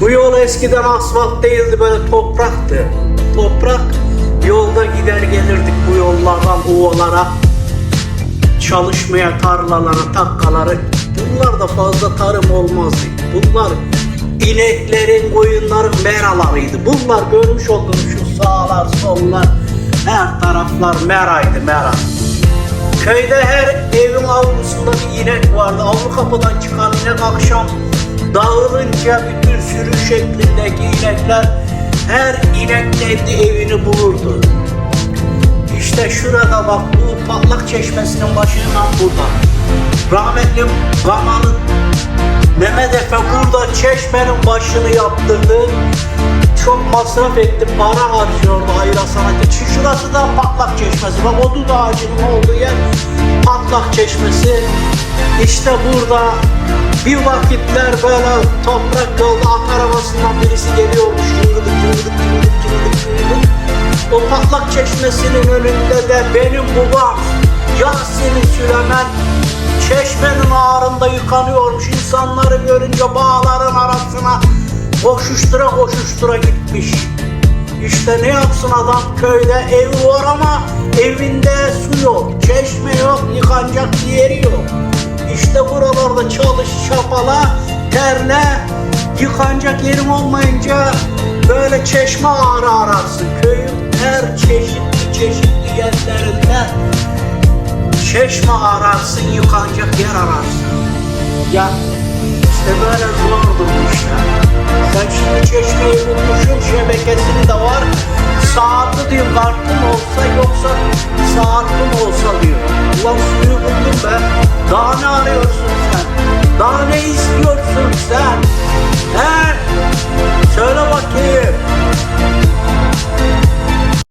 Bu yol eskiden asfalt değildi böyle topraktı. Toprak yolda gider gelirdik bu yollardan ovalara. Çalışmaya tarlalara, takkaları. Bunlar da fazla tarım olmazdı. Bunlar ineklerin, koyunların meralarıydı. Bunlar görmüş olduğunuz şu sağlar, sollar, her taraflar meraydı, mera. Köyde her evin avlusunda bir inek vardı. Avlu kapıdan çıkan inek akşam dağılınca bütün sürü şeklindeki inekler her inek kendi evini bulurdu. İşte şurada bak bu patlak çeşmesinin başından burada. Rahmetli Gamalı Mehmet Efe burada çeşmenin başını yaptırdı. Çok masraf etti, para harcıyordu ayra sanatı. Şu Şurası da patlak çeşmesi. Bak o dut ağacının olduğu yer patlak çeşmesi. İşte burada bir vakitler böyle toprak yolda at arabasından birisi geliyormuş. Cıngıdık cıngıdık cıngıdık cıngıdık cıngıdık. O patlak çeşmesinin önünde de benim babam Yasin'in Süleyman çeşmenin ağrında yıkanıyormuş. İnsanları görünce bağların arasına koşuştura koşuştura gitmiş. İşte ne yapsın adam köyde evi var ama çapala, terle, yıkanacak yerin olmayınca böyle çeşme ağrı ararsın. Köyün her çeşitli çeşitli yerlerinde çeşme ararsın, yıkanacak yer ararsın. Ya işte böyle zordu bu işler. Sen şimdi çeşmeyi bulmuşsun, şebekesini de var. Saatli diyor, kartın olsa yoksa saatli olsa diyor. Ulan suyu buldum be. Daha ne arıyorsun acordar